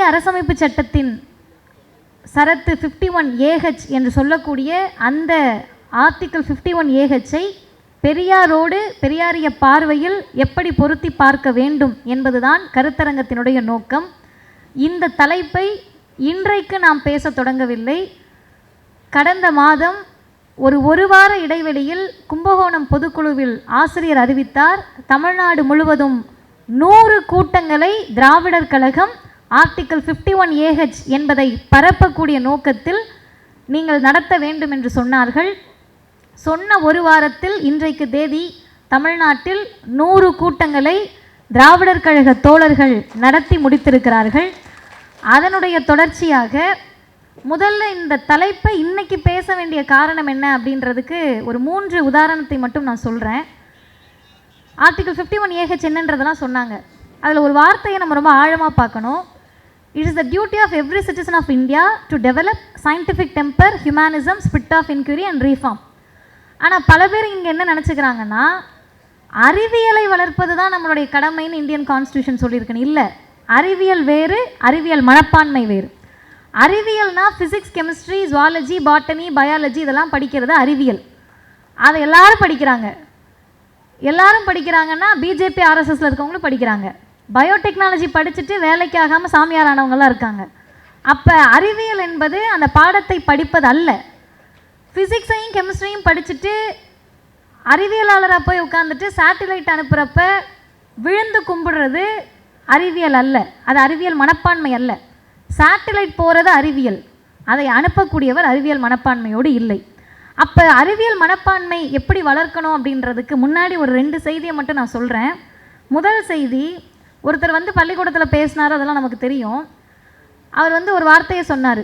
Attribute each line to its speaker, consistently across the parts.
Speaker 1: இந்திய அரசமைப்பு சட்டத்தின் சரத்து ஃபிஃப்டி ஒன் ஏஹெச் என்று சொல்லக்கூடிய அந்த ஆர்டிக்கிள் ஃபிஃப்டி ஒன் ஏஹெச்சை பெரியாரோடு பெரியாரிய பார்வையில் எப்படி பொருத்தி பார்க்க வேண்டும் என்பதுதான் கருத்தரங்கத்தினுடைய நோக்கம். இந்த தலைப்பை இன்றைக்கு நாம் பேசத் தொடங்கவில்லை. கடந்த மாதம் ஒரு ஒரு வார இடைவெளியில் கும்பகோணம் பொதுக்குழுவில் ஆசிரியர் அறிவித்தார் தமிழ்நாடு முழுவதும் நூறு கூட்டங்களை Dravidar Kazhagam article fifty one A H என்பதை பரப்பக்கூடிய நோக்கத்தில் நீங்கள் நடத்த வேண்டும் என்று சொன்னார்கள். சொன்ன ஒரு வாரத்தில் இன்றைக்கு தேதி தமிழ்நாட்டில் நூறு கூட்டங்களை திராவிடர் கழக தோழர்கள் நடத்தி முடித்திருக்கிறார்கள். அதனுடைய தொடர்ச்சியாக முதல்ல இந்த தலைப்பை இன்னைக்கு பேச வேண்டிய காரணம் என்ன அப்படின்றதுக்கு ஒரு மூன்று உதாரணத்தை மட்டும் நான் சொல்கிறேன் article fifty one A H என்னன்றதெல்லாம் சொன்னாங்க. அதில் ஒரு வார்த்தையை நம்ம ரொம்ப ஆழமாக பார்க்கணும். It is the duty of every citizen of India to develop scientific temper humanism spirit of inquiry and reform ஆனால் பல பேர் இங்கே என்ன நினச்சிக்கிறாங்கன்னா அறிவியலை வளர்ப்பது தான் நம்மளுடைய கடமைன்னு இந்தியன் கான்ஸ்டியூஷன் சொல்லியிருக்கணும் இல்லை. அறிவியல் வேறு அறிவியல் மனப்பான்மை வேறு. அறிவியல்னா physics chemistry zoology botany biology இதெல்லாம் படிக்கிறது அறிவியல். அதை எல்லாரும் படிக்கிறாங்க. எல்லாரும் படிக்கிறாங்கன்னா பிஜேபி ஆர்எஸ்எஸ்ல இருக்கவங்களும் படிக்கிறாங்க. பயோடெக்னாலஜி படிச்சுட்டு வேலைக்கு ஆகாமல் சாமியார் ஆனவங்களாம் இருக்காங்க. அப்போ அறிவியல் என்பது அந்த பாடத்தை படிப்பது அல்ல. ஃபிசிக்ஸையும் கெமிஸ்ட்ரியும் படிச்சுட்டு அறிவியலாளராக போய் உட்காந்துட்டு சேட்டிலைட் அனுப்புகிறப்ப விழுந்து கும்பிடுறது அறிவியல் அல்ல. அது அறிவியல் மனப்பான்மை அல்ல. சேட்டிலைட் போகிறது அறிவியல். அதை அனுப்பக்கூடியவர் அறிவியல் மனப்பான்மையோடு இல்லை. அப்போ அறிவியல் மனப்பான்மை எப்படி வளர்க்கணும் அப்படின்றதுக்கு முன்னாடி ஒரு ரெண்டு செய்தியை மட்டும் நான் சொல்கிறேன் முதல் செய்தி ஒருத்தர் வந்து பள்ளிக்கூடத்தில் பேசினார் அதெல்லாம் நமக்கு தெரியும். அவர் வந்து ஒரு வார்த்தையை சொன்னார்.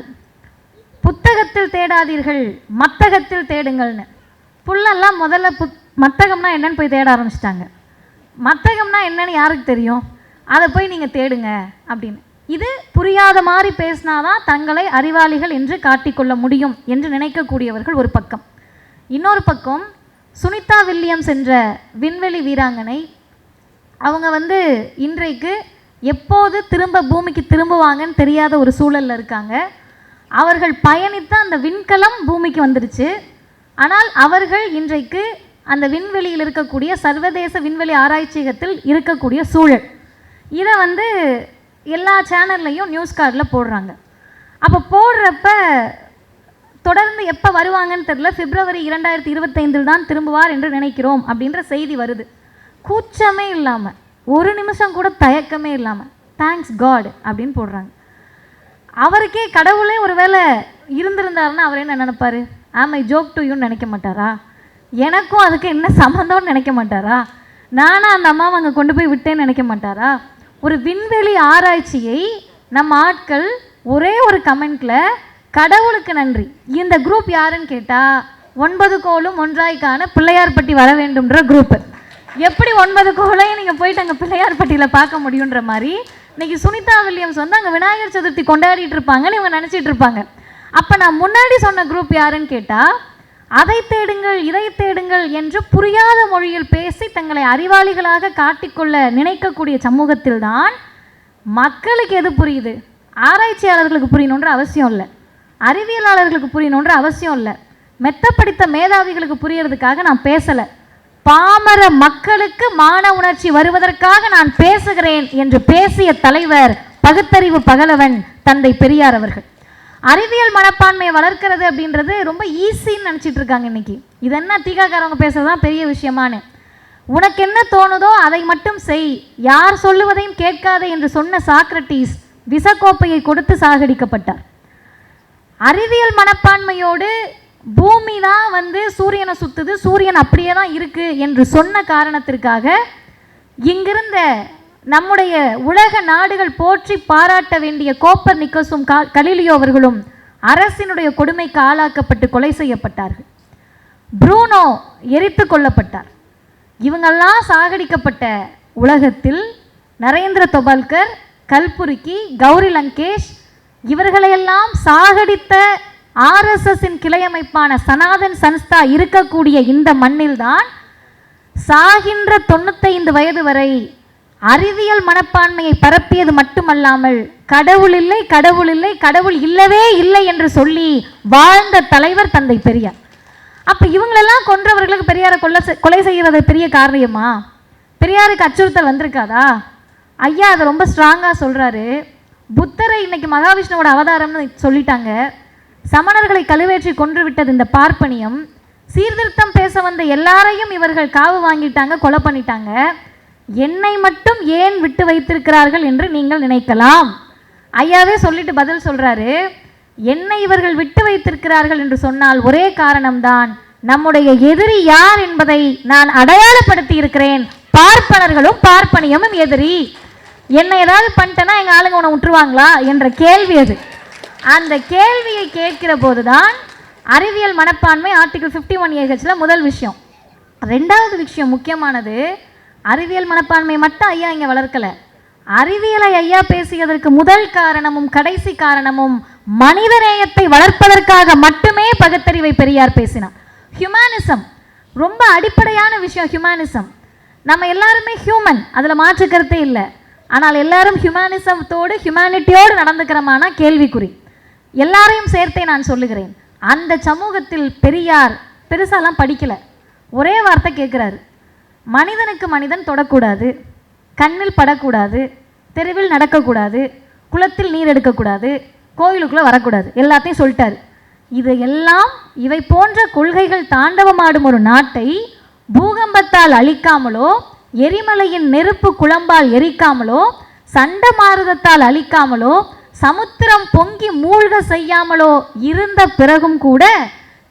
Speaker 1: புத்தகத்தில் தேடாதீர்கள் மத்தகத்தில் தேடுங்கள்னு. புள்ளெல்லாம் முதல்ல புத் மத்தகம்னா என்னன்னு போய் தேட ஆரம்பிச்சிட்டாங்க. மத்தகம்னா என்னன்னு யாருக்கு தெரியும்? அதை போய் நீங்கள் தேடுங்க அப்படின்னு. இது புரியாத மாதிரி பேசினாதான் தங்களை அறிவாளிகள் என்று காட்டிக்கொள்ள முடியும் என்று நினைக்கக்கூடியவர்கள் ஒரு பக்கம். இன்னொரு பக்கம் சுனிதா வில்லியம்ஸ் என்ற விண்வெளி வீராங்கனை அவங்க வந்து இன்றைக்கு எப்போது திரும்ப பூமிக்கு திரும்புவாங்கன்னு தெரியாத ஒரு சூழலில் இருக்காங்க. அவர்கள் பயணித்த அந்த விண்கலம் பூமிக்கு வந்துருச்சு. ஆனால் அவர்கள் இன்றைக்கு அந்த விண்வெளியில் இருக்கக்கூடிய சர்வதேச விண்வெளி ஆராய்ச்சியகத்தில் இருக்கக்கூடிய சூழல். இதை வந்து எல்லா சேனல்லையும் நியூஸ் கார்டில் போடுறாங்க. அப்போ போடுறப்ப தொடர்ந்து எப்போ வருவாங்கன்னு தெரியல. பிப்ரவரி இரண்டாயிரத்தி இருபத்தைந்தில் தான் திரும்புவார் என்று நினைக்கிறோம் அப்படின்ற செய்தி வருது. கூச்சமே இல்லாமல் ஒரு நிமிஷம் கூட தயக்கமே இல்லாமல் தேங்க்ஸ் காட் அப்படின்னு போடுறாங்க. அவருக்கே கடவுளே ஒருவேளை இருந்திருந்தாருன்னா அவர் என்ன நினப்பார்? ஆம் ஐ ஜோக் டு யூன்னு நினைக்க மாட்டாரா? எனக்கும் அதுக்கு என்ன சம்மந்தம்னு நினைக்க மாட்டாரா? நானும் அந்த அம்மாவை அங்கே கொண்டு போய் விட்டேன்னு நினைக்க மாட்டாரா? ஒரு விண்வெளி ஆராய்ச்சியை நம்ம ஆட்கள் ஒரே ஒரு கமெண்ட்டில் கடவுளுக்கு நன்றி இந்த குரூப் யாருன்னு கேட்டால் ஒன்பது கோலும் ஒன்றாய்க்கான பிள்ளையார்பட்டி வர வேண்டும்ன்ற குரூப்பு எப்படி ஒன்பது கோளையும் நீங்கள் போயிட்டு அங்கே பிள்ளையார்பட்டியில் பார்க்க முடியுன்ற மாதிரி இன்னைக்கு சுனிதா வில்லியம்ஸ் வந்து அங்கே விநாயகர் சதுர்த்தி கொண்டாடிட்டு இருப்பாங்கன்னு இவங்க நினச்சிட்டு இருப்பாங்க. அப்போ நான் முன்னாடி சொன்ன குரூப் யாருன்னு கேட்டால் அதை தேடுங்கள் இதை தேடுங்கள் என்று புரியாத மொழியில் பேசி தங்களை அறிவாளிகளாக காட்டிக்கொள்ள நினைக்கக்கூடிய சமூகத்தில் தான் மக்களுக்கு எது புரியுது? ஆராய்ச்சியாளர்களுக்கு புரியணுன்ற அவசியம் இல்லை. அறிவியலாளர்களுக்கு புரியணுன்ற அவசியம் இல்லை. மெத்த படித்த மேதாவிகளுக்கு புரியறதுக்காக நான் பேசலை. பாமர மக்களுக்கு மான உணர்ச்சி வருவதற்காக நான் பேசுகிறேன் என்று பேசிய தலைவர் பகுத்தறிவு பகலவன் தந்தை பெரியார் அவர்கள். அறிவியல் மனப்பான்மையை வளர்க்கிறது அப்படின்றது ரொம்ப ஈஸின்னு நினச்சிட்டு இருக்காங்க இன்னைக்கு. இது என்ன தீகாக்காரவங்க பேசுறது தான் பெரிய விஷயமானு உனக்கு என்ன தோணுதோ அதை மட்டும் செய். யார் சொல்லுவதையும் கேட்காதே என்று சொன்ன சாக்ரட்டீஸ் விசக்கோப்பையை கொடுத்து சாகடிக்கப்பட்டார். அறிவியல் மனப்பான்மையோடு பூமி தான் வந்து சூரியனை சுத்துது சூரியன் அப்படியே தான் இருக்குது என்று சொன்ன காரணத்திற்காக இங்கிருந்த நம்முடைய உலக நாடுகள் போற்றி பாராட்ட வேண்டிய கோப்பர் நிக்கோசும் கலிலியோ கலீலியோ அவர்களும் அரசினுடைய கொடுமைக்கு ஆளாக்கப்பட்டு கொலை செய்யப்பட்டார்கள். ப்ரூனோ எரித்து கொல்லப்பட்டார். இவங்கெல்லாம் சாகடிக்கப்பட்ட உலகத்தில் நரேந்திர தொபால்கர் கல்புருக்கி கௌரி லங்கேஷ் இவர்களையெல்லாம் சாகடித்த ஆர்எஸ்எஸ்ஸின் கிளையமைப்பான சனாதன் சன்ஸ்தா இருக்கக்கூடிய இந்த மண்ணில்தான் சாகின்ற தொண்ணூத்தைந்து வயது வரை அறிவியல் மனப்பான்மையை பரப்பியது மட்டுமல்லாமல் கடவுள் இல்லை கடவுள் இல்லை கடவுள் இல்லவே இல்லை என்று சொல்லி வாழ்ந்த தலைவர் தந்தை பெரியார். அப்போ இவங்களெல்லாம் கொன்றவர்களுக்கு பெரியாரை கொள்ள கொலை செய்வது பெரிய காரியமா? பெரியாருக்கு அச்சுறுத்தல் வந்திருக்காதா? ஐயா அதை ரொம்ப ஸ்ட்ராங்காக சொல்கிறாரு புத்தரை இன்னைக்கு மகாவிஷ்ணுவோட அவதாரம்னு சொல்லிட்டாங்க. சமணர்களை கழுவேற்றி கொன்றுவிட்டது இந்த பார்ப்பனியம். சீர்திருத்தம் பேச வந்த எல்லாரையும் இவர்கள் காவு வாங்கிட்டாங்க கொலை பண்ணிட்டாங்க. என்னை மட்டும் ஏன் விட்டு வைத்திருக்கிறார்கள் என்று நீங்கள் நினைக்கலாம். ஐயாவே சொல்லிட்டு பதில் சொல்றாரு. என்னை இவர்கள் விட்டு வைத்திருக்கிறார்கள் என்று சொன்னால் ஒரே காரணம்தான். நம்முடைய எதிரி யார் என்பதை நான் அடையாளப்படுத்தி இருக்கிறேன் பார்ப்பனர்களும் பார்ப்பனியமும் எதிரி. என்னை ஏதாவது பண்ணிட்டேன்னா எங்கள் ஆளுங்க உன்னை விட்டுருவாங்களா என்ற கேள்வி அது. அந்த கேள்வியை கேட்கிற போது தான் அறிவியல் மனப்பான்மை ஆர்டிகல் ஃபிஃப்டி ஒன் ஏஹெச்சில் முதல் விஷயம். ரெண்டாவது விஷயம் முக்கியமானது அறிவியல் மனப்பான்மை மட்டும் ஐயா இங்கே வளர்க்கல. அறிவியலை ஐயா பேசியதற்கு முதல் காரணமும் கடைசி காரணமும் மனிதநேயத்தை வளர்ப்பதற்காக மட்டுமே பகுத்தறிவை பெரியார் பேசினார். ஹியூமனிசம் ரொம்ப அடிப்படையான விஷயம் ஹியூமனிசம் நம்ம எல்லாருமே ஹியூமன் அதில் மாற்றுக்கருத்தே இல்லை. ஆனால் எல்லாரும் ஹியூமனிசத்தோடு ஹியூமனிட்டியோடு நடந்துக்கிறோமானா கேள்விக்குறி. எல்லாரையும் சேர்த்தே நான் சொல்லுகிறேன். அந்த சமூகத்தில் பெரியார் பெருசாலாம் படிக்கல. ஒரே வார்த்தை கேட்குறாரு. மனிதனுக்கு மனிதன் தொடக்கூடாது. கண்ணில் படக்கூடாது. தெருவில் நடக்கக்கூடாது. குளத்தில் நீர் எடுக்கக்கூடாது. கோயிலுக்குள்ளே வரக்கூடாது. எல்லாத்தையும் சொல்லிட்டாரு. இது எல்லாம் இவை போன்ற கொள்கைகள் தாண்டவமாடும் ஒரு நாட்டை பூகம்பத்தால் அழிக்காமலோ எரிமலையின் நெருப்பு குழம்பால் எரிக்காமலோ சண்டமாருதத்தால் அழிக்காமலோ சமுத்திரம் பொங்கி மூழ்க செய்யாமலோ இருந்த பிறகும் கூட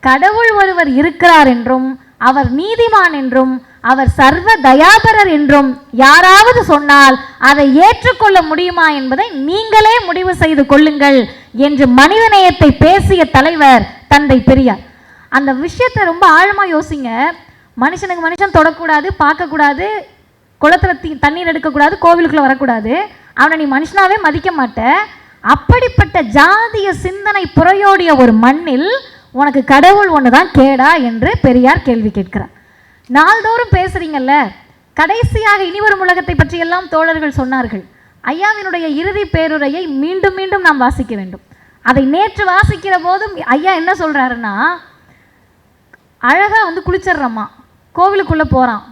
Speaker 1: கடவுள் ஒருவர் இருக்கிறார் என்றும் அவர் நீதிமான் என்றும் அவர் சர்வ தயாபரர் என்றும் யாராவது சொன்னால் அதை ஏற்றுக்கொள்ள முடியுமா என்பதை நீங்களே முடிவு செய்து கொள்ளுங்கள் என்று மனிதநேயத்தை பேசிய தலைவர் தந்தை பெரியார். அந்த விஷயத்தை ரொம்ப ஆழமாக யோசிங்க. மனுஷனுக்கு மனுஷன் தொடக்கூடாது பார்க்கக்கூடாது குளத்துல தீ தண்ணீர் எடுக்கக்கூடாது கோவிலுக்குள்ளே வரக்கூடாது. அவனை நீ மனுஷனாவே மதிக்க மாட்ட. அப்படிப்பட்ட ஜாதிய சிந்தனை புறையோடிய ஒரு மண்ணில் உனக்கு கடவுள் ஒன்று தான் கேடா என்று பெரியார் கேள்வி கேட்கிறார். நாள்தோறும் பேசுறீங்கல்ல கடைசியாக இனிவரும் உலகத்தை பற்றியெல்லாம் தோழர்கள் சொன்னார்கள். ஐயாவினுடைய இறுதி பேருரையை மீண்டும் மீண்டும் நாம் வாசிக்க வேண்டும். அதை நேற்று வாசிக்கிற போதும் ஐயா என்ன சொல்றாருன்னா அழகா வந்து குளிச்சிடுறம்மா. கோவிலுக்குள்ள போறான்.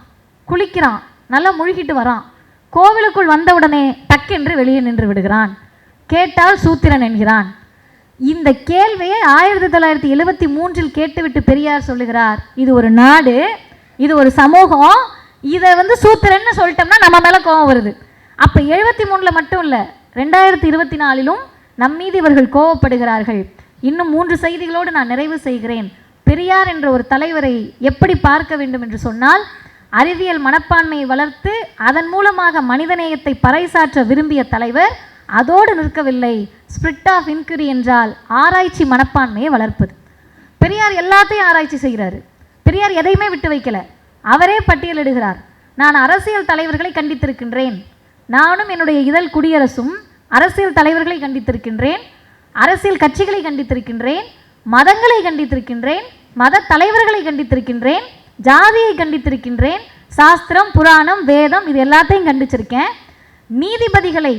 Speaker 1: குளிக்கிறான். நல்லா முழுகிட்டு வரான். கோவிலுக்குள் வந்தவுடனே டக்கென்று வெளியே நின்று விடுகிறான். கேட்டால் சூத்திரன் என்கிறான். இந்த கேள்வியை ஆயிரத்தி தொள்ளாயிரத்தி எழுபத்தி மூன்றில் கேட்டுவிட்டு பெரியார் சொல்லுகிறார் இது ஒரு நாடு இது ஒரு சமூகம் இதை வந்து சூத்திரன்னு சொல்லிட்டோம்னா நம்ம மேலே கோவம் வருது. அப்போ எழுபத்தி மூணில் மட்டும் இல்லை ரெண்டாயிரத்தி இருபத்தி நாலிலும் நம் மீது இவர்கள் கோவப்படுகிறார்கள் இன்னும் மூன்று செய்திகளோடு நான் நிறைவு செய்கிறேன். பெரியார் என்ற ஒரு தலைவரை எப்படி பார்க்க வேண்டும் என்று சொன்னால் அறிவியல் மனப்பான்மையை வளர்த்து அதன் மூலமாக மனிதநேயத்தை பறைசாற்ற விரும்பிய தலைவர் அதோடு நிற்கவில்லை. ஸ்பிரிட் ஆஃப் இன்குரி என்றால் ஆராய்ச்சி மனப்பான்மையை வளர்ப்பது. பெரியார் எல்லாத்தையும் ஆராய்ச்சி செய்கிறாரு. பெரியார் எதையுமே விட்டு வைக்கல. அவரே பட்டியலிடுகிறார் நான் அரசியல் தலைவர்களை கண்டித்திருக்கின்றேன். நானும் என்னுடைய இதழ் குடியரசும் அரசியல் தலைவர்களை கண்டித்திருக்கின்றேன். அரசியல் கட்சிகளை கண்டித்திருக்கின்றேன். மதங்களை கண்டித்திருக்கின்றேன். மத தலைவர்களை கண்டித்திருக்கின்றேன். ஜாதியை கண்டித்திருக்கின்றேன். சாஸ்திரம் புராணம் வேதம் இது எல்லாத்தையும் கண்டிச்சிருக்கேன். நீதிபதிகளை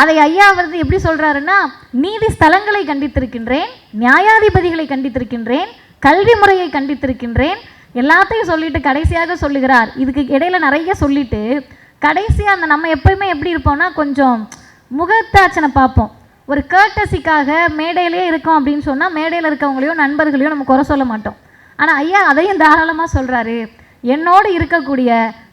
Speaker 1: அதை ஐயா வந்து எப்படி சொல்கிறாருன்னா நீதி ஸ்தலங்களை கண்டித்திருக்கின்றேன் நியாயாதிபதிகளை கண்டித்திருக்கின்றேன் கல்வி முறையை கண்டித்திருக்கின்றேன். எல்லாத்தையும் சொல்லிட்டு கடைசியாக சொல்லுகிறார். இதுக்கு இடையில நிறைய சொல்லிட்டு கடைசியாக அந்த நம்ம எப்பயுமே எப்படி இருப்போம்னா கொஞ்சம் முகத்தாச்சனை பார்ப்போம். ஒரு கேட்டசிக்காக மேடையிலே இருக்கோம் அப்படின்னு சொன்னால் மேடையில் இருக்கவங்களையோ நண்பர்களையோ நம்ம குறை சொல்ல மாட்டோம். ஆனால் ஐயா அதையும் தாராளமாக சொல்கிறாரு என்னோடு இருக்கக்கூடிய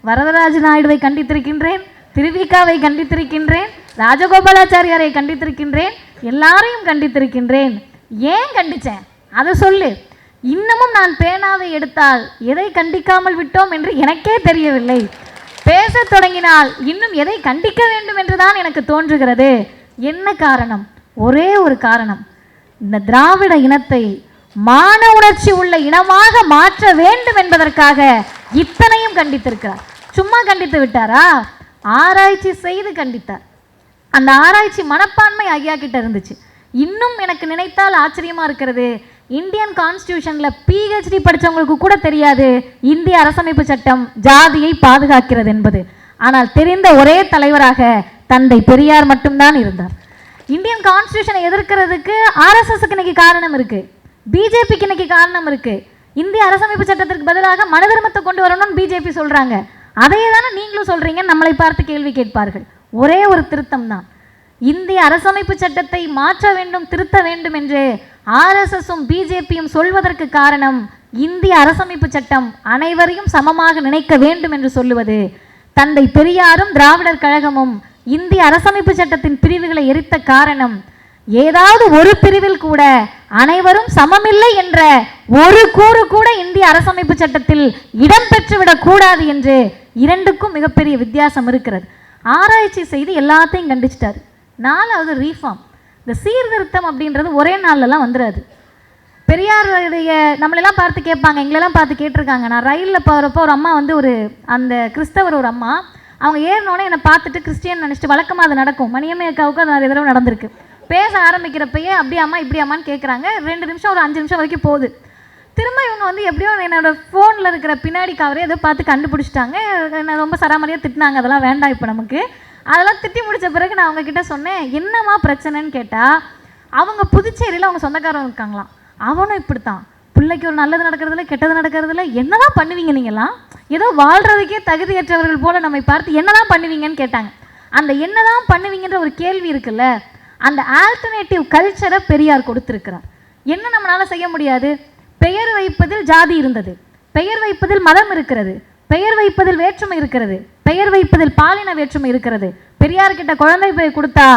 Speaker 1: வரதராஜ நாயுடுவை கண்டித்திருக்கின்றேன் திருவிக்காவை கண்டித்திருக்கின்றேன் ராஜகோபாலாச்சாரியாரை கண்டித்திருக்கின்றேன் எல்லாரையும் கண்டித்திருக்கின்றேன். ஏன் கண்டிச்சேன்? அதை சொல்லு. இன்னமும் நான் பேனாவை எடுத்தால் எதை கண்டிக்காமல் விட்டோம் என்று எனக்கே தெரியவில்லை. பேசத் தொடங்கினால் இன்னும் எதை கண்டிக்க வேண்டும் என்றுதான் எனக்கு தோன்றுகிறது. என்ன காரணம்? ஒரே ஒரு காரணம். இந்த திராவிட இனத்தை மான உணர்ச்சி உள்ள இனமாக மாற்ற வேண்டும் என்பதற்காக இத்தனையும் கண்டித்திருக்கிறார். சும்மா கண்டித்து விட்டாரா? ஆராய்ச்சி செய்து கண்டித்தார். அந்த ஆராய்ச்சி மனப்பான்மை ஐயா கிட்ட இருந்துச்சு. இன்னும் எனக்கு நினைத்தால் ஆச்சரியமாக இருக்கிறது. இந்தியன் கான்ஸ்டியூஷனில் பிஹெச்டி படிச்சவங்களுக்கு கூட தெரியாது. இந்திய அரசமைப்பு சட்டம் ஜாதியை பாதுகாக்கிறது என்பது. ஆனால் தெரிந்த ஒரே தலைவராக தந்தை பெரியார் மட்டும்தான் இருந்தார். இந்தியன் கான்ஸ்டியூஷனை எதிர்க்கிறதுக்கு ஆர்எஸ்எஸ்க்கு இன்னைக்கு காரணம் இருக்குது பிஜேபிக்கு இன்னைக்கு காரணம் இருக்குது இந்திய அரசமைப்பு சட்டத்திற்கு பதிலாக மனதர்மத்தை கொண்டு வரணும்னு பிஜேபி சொல்கிறாங்க அதையே தானே நீங்களும் சொல்றீங்க நம்மளை பார்த்து கேள்வி கேட்பார்கள். ஒரே ஒரு திருத்தம் தான் இந்திய அரசமைப்பு சட்டத்தை மாற்ற வேண்டும் திருத்த வேண்டும் என்று ஆர்எஸ்எஸும் பிஜேபியும் சொல்வதற்கு காரணம் இந்திய அரசமைப்பு சட்டம் அனைவரையும் சமமாக நினைக்க வேண்டும் என்று சொல்லுவது. தந்தை பெரியாரும் திராவிடர் கழகமும் இந்திய அரசமைப்பு சட்டத்தின் பிரிவுகளை எரித்த காரணம் ஏதாவது ஒரு பிரிவில் கூட அனைவரும் சமமில்லை என்ற ஒரு கூறு கூட இந்திய அரசமைப்பு சட்டத்தில் இடம்பெற்றுவிடக் கூடாது என்று இரண்டுக்கும் மிகப்பெரிய வித்தியாசம் இருக்கிறது. ஆராய்ச்சி செய்து எல்லாத்தையும் கண்டிச்சிட்டாரு. நாலாவது ரீஃபார்ம் இந்த சீர்திருத்தம் அப்படின்றது ஒரே நாள்லலாம் வந்துடாது பெரியாருடைய நம்மளெல்லாம் பார்த்து கேட்பாங்க எங்களெல்லாம் பார்த்து கேட்டிருக்காங்க. நான் ரயிலில் போகிறப்போ ஒரு அம்மா வந்து ஒரு அந்த கிறிஸ்தவர் ஒரு அம்மா அவங்க ஏறினோடனே என்னை பார்த்துட்டு கிறிஸ்டியன் நினச்சிட்டு வழக்கமாக அது நடக்கும். மணியம்மை அக்காவுக்கு அது நிறைய தடவை நடந்திருக்கு. பேச ஆரம்பிக்கிறப்பயே அப்படியே அம்மா இப்படி அம்மான்னு கேட்குறாங்க ரெண்டு நிமிஷம் ஒரு அஞ்சு நிமிஷம் வரைக்கும் போகுது. திரும்ப இவங்க வந்து எப்படியோ என்னோட ஃபோனில் இருக்கிற பின்னாடி கவரே ஏதோ பார்த்து கண்டுபிடிச்சிட்டாங்க. என்ன ரொம்ப சராமரியாக திட்டினாங்க. அதெல்லாம் வேண்டாம் இப்போ நமக்கு. அதெல்லாம் திட்டி முடித்த பிறகு நான் அவங்கக்கிட்ட சொன்னேன் என்னம்மா பிரச்சனைன்னு கேட்டால் அவங்க புதுச்சேரியில் அவங்க சொந்தக்காரங்க இருக்காங்களாம். அவனும் இப்படித்தான். பிள்ளைக்கு ஒரு நல்லது நடக்கிறதுல கெட்டது நடக்கிறதுல என்னதான் பண்ணுவீங்க நீங்களாம் ஏதோ வாழ்கிறதுக்கே தகுதியற்றவர்கள் போல் நம்மை பார்த்து என்னதான் பண்ணுவீங்கன்னு கேட்டாங்க. அந்த என்னதான் பண்ணுவீங்கன்ற ஒரு கேள்வி இருக்குல்ல அந்த ஆல்டர்னேட்டிவ் கல்ச்சரை பெரியார் கொடுத்துருக்கிறார். என்ன நம்மளால் செய்ய முடியாது? பெயர் வைப்பதில் ஜாதி இருந்தது. பெயர் வைப்பதில் மதம் இருக்கிறது. பெயர் வைப்பதில் வேற்றுமை இருக்கிறது. பெயர் வைப்பதில் பாலின வேற்றுமை இருக்கிறது. பெரியார் கிட்ட குழந்தை பெயர் கொடுத்தா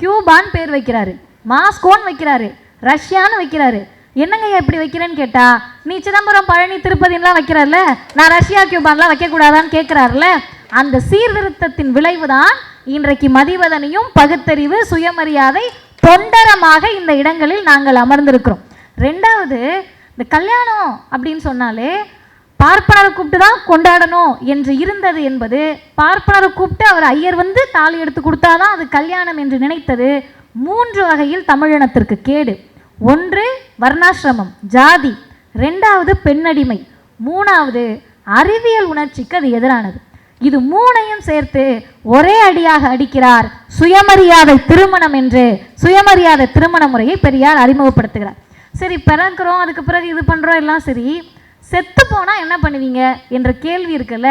Speaker 1: கியூபான் பேர் வைக்கிறாரு. மாஸ்கோன்னு வைக்கிறாரு. ரஷ்யான்னு வைக்கிறாரு. என்னங்க இப்படி வைக்கிறேன்னு கேட்டா நீ சிதம்பரம் பழனி திருப்பதின்லாம் வைக்கிறார்ல? நான் ரஷ்யா கியூபான்லாம் வைக்கக்கூடாதான்னு கேட்குறாருல அந்த சீர்திருத்தத்தின் விளைவுதான் இன்றைக்கு மதிவதனையும் பகுத்தறிவு சுயமரியாதை தொண்டரமாக இந்த இடங்களில் நாங்கள் அமர்ந்திருக்கிறோம். ரெண்டாவது இந்த கல்யாணம் அப்படின்னு சொன்னாலே பார்ப்பனரை கூப்பிட்டு தான் கொண்டாடணும் என்று இருந்தது என்பது பார்ப்பனரை கூப்பிட்டு அவர் ஐயர் வந்து தாலி எடுத்து கொடுத்தாதான் அது கல்யாணம் என்று நினைத்தது மூன்று வகையில் தமிழினத்திற்கு கேடு. ஒன்று வர்ணாசிரமம் ஜாதி. ரெண்டாவது பெண்ணடிமை. மூணாவது அறிவியல் உணர்ச்சிக்கு அது எதிரானது. இது மூணையும் சேர்த்து ஒரே அடியாக அடிக்கிறார் சுயமரியாதை திருமணம் என்று சுயமரியாதை திருமண முறையை பெரியார் அறிமுகப்படுத்துகிறார். சரி பிறக்கிறோம் அதுக்கு பிறகு இது பண்ணுறோம் எல்லாம் சரி. செத்து போனால் என்ன பண்ணுவீங்க? என்ற கேள்வி இருக்குல்ல.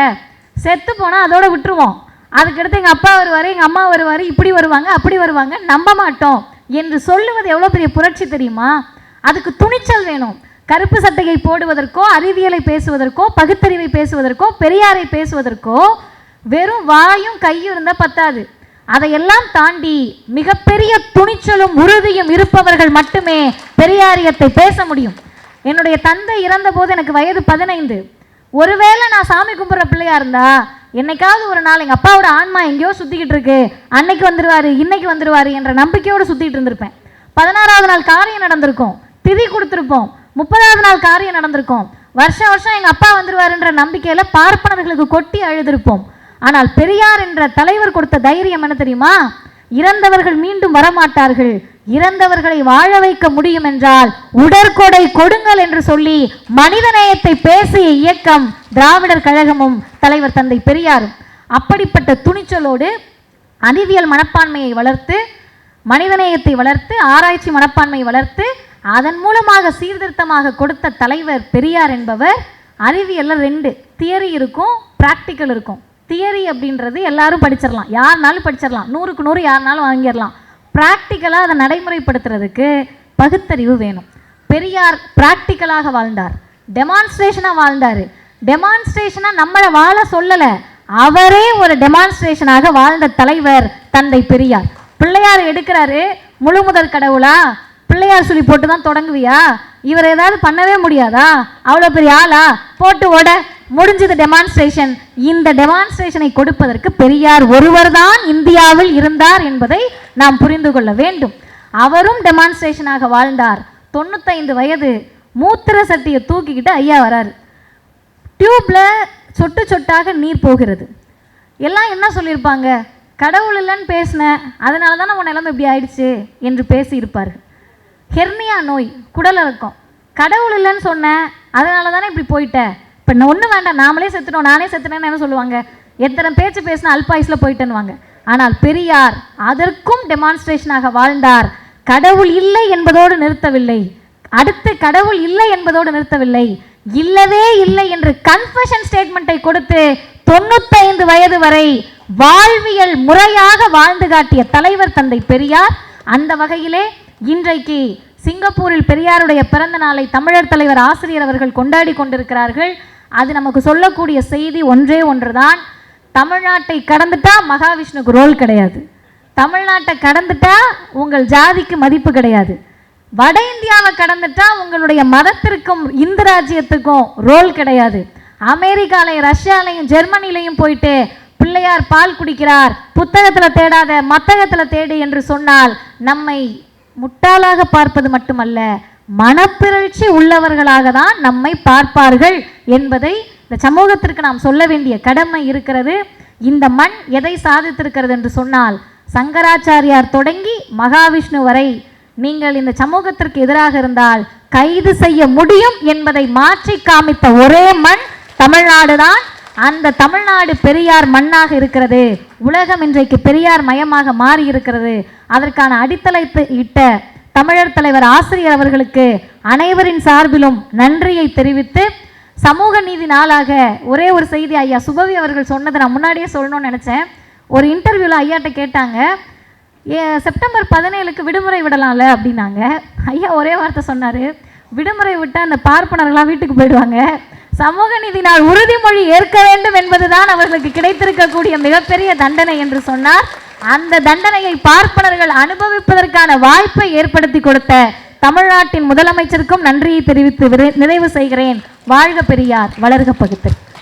Speaker 1: செத்து போனால் அதோட விட்டுருவோம். அதுக்கடுத்து எங்கள் அப்பா வருவார் எங்கள் அம்மா வருவார் இப்படி வருவாங்க அப்படி வருவாங்க நம்ப மாட்டோம். என்று சொல்லுவது எவ்வளோ பெரிய புரட்சி தெரியுமா? அதுக்கு துணிச்சல் வேணும். கருப்பு சட்டையை போடுவதற்கோ அறிவியலை பேசுவதற்கோ பகுத்தறிவை பேசுவதற்கோ பெரியாரை பேசுவதற்கோ வெறும் வாயும் கையும் இருந்தால் பத்தாது. அதையெல்லாம் தாண்டி மிகப்பெரிய துணிச்சலும் உறுதியும் இருப்பவர்கள் மட்டுமே பெரியாரியத்தை பேச முடியும். என்னுடைய தந்தை இறந்தபோது எனக்கு வயது பதினைந்து. ஒருவேளை நான் சாமி கும்பிட்ற பிள்ளையா இருந்தா என்னைக்காவது ஒரு நாள் எங்கள் அப்பாவோட ஆன்மா எங்கேயோ சுற்றிக்கிட்டு இருக்கு. அன்னைக்கு வந்துருவாரு இன்னைக்கு வந்துருவாரு என்ற நம்பிக்கையோடு சுற்றிட்டு இருந்திருப்பேன். பதினாறாவது நாள் காரியம் நடந்திருக்கும். திதி கொடுத்துருப்போம். முப்பதாவது நாள் காரியம் நடந்திருக்கும். வருஷம் வருஷம் எங்கள் அப்பா வந்துருவாருன்ற நம்பிக்கையில் பார்ப்பனர்களுக்கு கொட்டி அழுதிருப்போம். ஆனால் பெரியார் என்ற தலைவர் கொடுத்த தைரியம் என்ன தெரியுமா? இறந்தவர்கள் மீண்டும் வரமாட்டார்கள். இறந்தவர்களை வாழ வைக்க முடியும் என்றால் உடற்கொடை கொடுங்கள் என்று சொல்லி மனிதநேயத்தை பேசிய இயக்கம் திராவிடர் கழகமும் தலைவர் தந்தை பெரியாரும் அப்படிப்பட்ட துணிச்சலோடு அறிவியல் மனப்பான்மையை வளர்த்து மனிதநேயத்தை வளர்த்து ஆராய்ச்சி மனப்பான்மையை வளர்த்து அதன் மூலமாக சீர்திருத்தமாக கொடுத்த தலைவர் பெரியார் என்பவர் அறிவியல்ல ரெண்டு. தியரி இருக்கும் ப்ராக்டிக்கல் இருக்கும். தியரி அப்படின்றது எல்லாரும் படிச்சிடலாம். யாருனாலும் படிச்சிடலாம். நூறுக்கு நூறு யாருனாலும் வாங்கிடலாம். ப்ராக்டிக்கலாக அதை நடைமுறைப்படுத்துறதுக்கு பகுத்தறிவு வேணும். பெரியார் ப்ராக்டிக்கலாக வாழ்ந்தார். டெமான்ஸ்ட்ரேஷனாக வாழ்ந்தார். டெமான்ஸ்ட்ரேஷனாக நம்மளை வாழ சொல்லலை. அவரே ஒரு டெமான்ஸ்ட்ரேஷனாக வாழ்ந்த தலைவர் தந்தை பெரியார். பிள்ளையார் எடுக்கிறாரு முழு முதல் கடவுளா? பிள்ளையார் சொல்லி போட்டு தான் தொடங்குவியா? இவர் ஏதாவது பண்ணவே முடியாதா? அவ்வளோ பெரிய ஆளா? போட்டு ஓட. முடிஞ்சது டெமான்ஸ்ட்ரேஷன் இந்த டெமான்ஸ்ட்ரேஷனை கொடுப்பதற்கு பெரியார் ஒருவர் தான் இந்தியாவில் இருந்தார் என்பதை நாம் புரிந்து கொள்ள வேண்டும். அவரும் டெமான்ஸ்ட்ரேஷனாக வாழ்ந்தார். தொண்ணூத்தைந்து வயது மூத்திர சட்டியை தூக்கிக்கிட்டு ஐயா வராரு. டியூப்ல சொட்டு சொட்டாக நீர் போகிறது. எல்லாம் என்ன சொல்லியிருப்பாங்க? கடவுள் இல்லைன்னு பேசினேன் அதனால தான் நம்ம நிலைமை இப்படி ஆயிடுச்சு என்று பேசியிருப்பார்கள் ஹெர்னியா நோய் குடல் இறக்கம். கடவுள் இல்லைன்னு சொன்னேன் அதனால தானே இப்படி போயிட்டேன் இப்போ ஒன்றும் வேண்டாம் நாமளே செத்துட்டோம் நானே செத்துனேன்னு என்ன சொல்லுவாங்க? எத்தனை பேச்சு பேசினா அல்பாயுஸ்ல போயிட்டேன்னுவாங்க. ஆனால் பெரியார் அதற்கும் டெமான்ஸ்ட்ரேஷனாக வாழ்ந்தார். கடவுள் இல்லை என்பதோடு நிறுத்தவில்லை. அடுத்து கடவுள் இல்லை என்பதோடு நிறுத்தவில்லை. இல்லவே இல்லை என்று கன்ஃபஷன் ஸ்டேட்மெண்ட்டை கொடுத்து தொண்ணூத்தைந்து வயது வரை வாழ்வியல் முறையாக வாழ்ந்து காட்டிய தலைவர் தந்தை பெரியார் அந்த வகையிலே இன்றைக்கு சிங்கப்பூரில் பெரியாருடைய பிறந்த நாளை தமிழர் தலைவர் ஆசிரியர் அவர்கள் கொண்டாடி கொண்டிருக்கிறார்கள். அது நமக்கு சொல்லக்கூடிய செய்தி ஒன்றே ஒன்று தான் தமிழ்நாட்டை கடந்துட்டா மகாவிஷ்ணுக்கு ரோல் கிடையாது. தமிழ்நாட்டை கடந்துட்டா உங்கள் ஜாதிக்கு மதிப்பு கிடையாது. வட இந்தியாவை கடந்துட்டா உங்களுடைய மதத்திற்கும் இந்து ராஜ்யத்துக்கும் ரோல் கிடையாது. அமெரிக்காலையும் ரஷ்யாலையும் ஜெர்மனிலையும் போயிட்டு பிள்ளையார் பால் குடிக்கிறார். புத்தகத்தில் தேடாத மத்தகத்தில் தேடு என்று சொன்னால் நம்மை முட்டாளாக பார்ப்பது மட்டுமல்ல மனப்பிறழ்ச்சி உள்ளவர்களாக தான் நம்மை பார்ப்பார்கள் என்பதை இந்த சமூகத்திற்கு நாம் சொல்ல வேண்டிய கடமை இருக்கிறது. இந்த மண் எதை சாதித்திருக்கிறது என்று சொன்னால் சங்கராச்சாரியார் தொடங்கி மகாவிஷ்ணு வரை நீங்கள் இந்த சமூகத்திற்கு எதிராக இருந்தால் கைது செய்ய முடியும் என்பதை மாற்றி காமித்த ஒரே மண் தமிழ்நாடு தான். அந்த தமிழ்நாடு பெரியார் மண்ணாக இருக்கிறது. உலகம் இன்றைக்கு பெரியார் மயமாக மாறி இருக்கிறது அதற்கான அடித்தளத்தை இட்ட தமிழர் தலைவர் ஆசிரியர் அவர்களுக்கு அனைவரின் சார்பிலும் நன்றியை தெரிவித்து சமூக நீதி நாளாக ஒரே ஒரு செய்தி ஐயா சுபவி அவர்கள் சொன்னதை நான் முன்னாடியே சொல்லணும்னு நினச்சேன். ஒரு இன்டர்வியூவில் ஐயாட்ட கேட்டாங்க ஏ செப்டம்பர் பதினேழுக்கு விடுமுறை விடலாம்ல? அப்படின்னாங்க. ஐயா ஒரே வார்த்தை சொன்னார் விடுமுறை விட்டால் அந்த பார்ப்பனர்களாம் வீட்டுக்கு போயிடுவாங்க. சமூக நீதி நாள் உறுதிமொழி ஏற்க வேண்டும் என்பதுதான் அவர்களுக்கு கிடைத்திருக்கக்கூடிய மிகப்பெரிய தண்டனை என்று சொன்னார். அந்த தண்டனையை பார்ப்பனர்கள் அனுபவிப்பதற்கான வாய்ப்பை ஏற்படுத்தி கொடுத்த தமிழ்நாட்டின் முதலமைச்சருக்கும் நன்றியை தெரிவித்து நிறைவு செய்கிறேன். வாழ்க பெரியார். வளர்க பகுத்தர்